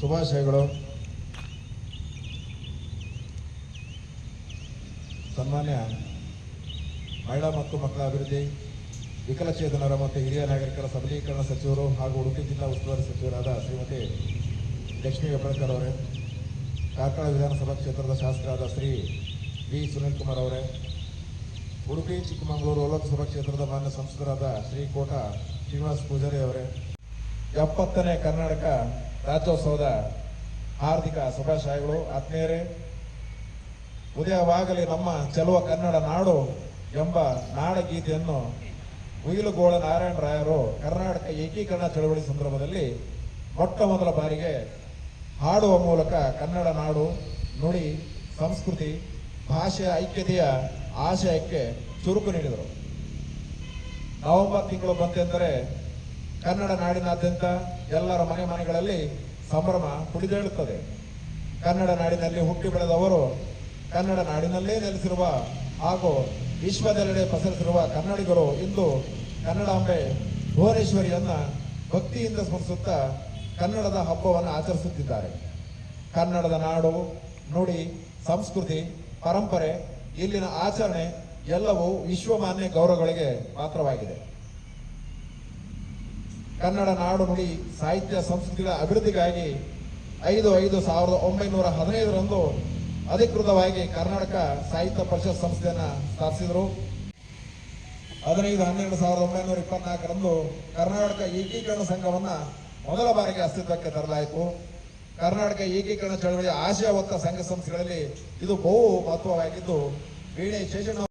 ಶುಭಾಶಯಗಳು. ಸನ್ಮಾನ್ಯ ಮಹಿಳಾ ಮತ್ತು ಮಕ್ಕಳ ಅಭಿವೃದ್ಧಿ ವಿಕಲಚೇತನರ ಮತ್ತು ಹಿರಿಯ ನಾಗರಿಕರ ಸಬಲೀಕರಣ ಸಚಿವರು ಹಾಗೂ ಉಡುಪಿ ಜಿಲ್ಲಾ ಉಸ್ತುವಾರಿ ಸಚಿವರಾದ ಶ್ರೀಮತಿ ಲಕ್ಷ್ಮೀ ಹೆಬ್ಬಳ್ಕರ್ ಅವರೇ, ಕಾರ್ಕಳ ವಿಧಾನಸಭಾ ಕ್ಷೇತ್ರದ ಶಾಸಕರಾದ ಶ್ರೀ ವಿ. ಸುನೀಲ್ ಕುಮಾರ್ ಅವರೇ, ಉಡುಪಿ, ಚಿಕ್ಕಮಗಳೂರು ಲೋಕಸಭಾ ಕ್ಷೇತ್ರದ ಮಾನ್ಯ ಸಂಸದರಾದ ಶ್ರೀ ಕೋಟ ಶ್ರೀನಿವಾಸ್ ಪೂಜಾರಿ ಅವರೇ, ಎಪ್ಪತ್ತನೇ ಕರ್ನಾಟಕ ರಾಜ್ಯೋತ್ಸವದ ಹಾರ್ದಿಕ ಶುಭಾಶಯಗಳು. ಆತ್ಮೀಯರೇ, ಉದಯವಾಗಲಿ ನಮ್ಮ ಚೆಲುವ ಕನ್ನಡ ನಾಡು ಎಂಬ ನಾಡಗೀತೆಯನ್ನು ಉಯಿಲುಗೋಳ ನಾರಾಯಣ ರಾಯರು ಕರ್ನಾಟಕ ಏಕೀಕರಣ ಚಳವಳಿ ಸಂದರ್ಭದಲ್ಲಿ ಮೊಟ್ಟ ಮೊದಲ ಬಾರಿಗೆ ಹಾಡುವ ಮೂಲಕ ಕನ್ನಡ ನಾಡು, ನುಡಿ, ಸಂಸ್ಕೃತಿ, ಭಾಷೆಯ ಐಕ್ಯತೆಯ ಆಶಯಕ್ಕೆ ಚುರುಕು ನೀಡಿದರು. ನವೆಂಬರ್ ತಿಂಗಳು ಬಂತೆಂದರೆ ಕನ್ನಡ ನಾಡಿನಾದ್ಯಂತ ಎಲ್ಲರ ಮನೆ ಮನೆಗಳಲ್ಲಿ ಸಂಭ್ರಮ ಕುಳಿದೇಳುತ್ತದೆ ಕನ್ನಡ ನಾಡಿನಲ್ಲಿ ಹುಟ್ಟಿ ಬೆಳೆದವರು ಕನ್ನಡ ನಾಡಿನಲ್ಲೇ ನೆಲೆಸಿರುವ ಹಾಗೂ ವಿಶ್ವದೆಲ್ಲೆಡೆ ಪಸರಿಸಿರುವ ಕನ್ನಡಿಗರು ಇಂದು ಕನ್ನಡಾಂಬೆ ಭುವನೇಶ್ವರಿಯನ್ನ ಭಕ್ತಿಯಿಂದ ಸ್ಮರಿಸುತ್ತಾ ಕನ್ನಡದ ಹಬ್ಬವನ್ನು ಆಚರಿಸುತ್ತಿದ್ದಾರೆ. ಕನ್ನಡದ ನಾಡು, ನುಡಿ, ಸಂಸ್ಕೃತಿ, ಪರಂಪರೆ, ಇಲ್ಲಿನ ಆಚರಣೆ ಎಲ್ಲವೂ ವಿಶ್ವಮಾನ್ಯ ಗೌರವಗಳಿಗೆ ಪಾತ್ರವಾಗಿದೆ ಕನ್ನಡ ನಾಡು ನುಡಿ ಸಾಹಿತ್ಯ ಸಂಸ್ಕೃತಿಗಳ ಅಭಿವೃದ್ಧಿಗಾಗಿ ಐದು ಐದು ಸಾವಿರದ ಒಂಬೈನೂರ ಹದಿನೈದರಂದು ಅಧಿಕೃತವಾಗಿ ಕರ್ನಾಟಕ ಸಾಹಿತ್ಯ ಪರಿಷತ್ ಸಂಸ್ಥೆಯನ್ನು ಸ್ಥಾಪಿಸಿದರು. ಹದಿನೈದು ಹನ್ನೆರಡು ಸಾವಿರದ ಒಂಬೈನೂರ ಇಪ್ಪತ್ನಾಲ್ಕರಂದು ಕರ್ನಾಟಕ ಏಕೀಕರಣ ಸಂಘವನ್ನು ಮೊದಲ ಬಾರಿಗೆ ಅಸ್ತಿತ್ವಕ್ಕೆ ತರಲಾಯಿತು. ಕರ್ನಾಟಕ ಏಕೀಕರಣ ಚಳವಳಿಯ ಆಶಯ ಹೊತ್ತ ಸಂಘ ಸಂಸ್ಥೆಗಳಲ್ಲಿ ಇದು ಬಹು ಮಹತ್ವವಾಗಿದ್ದು ವೀಣೆ ಶೇಷಣ್ಣ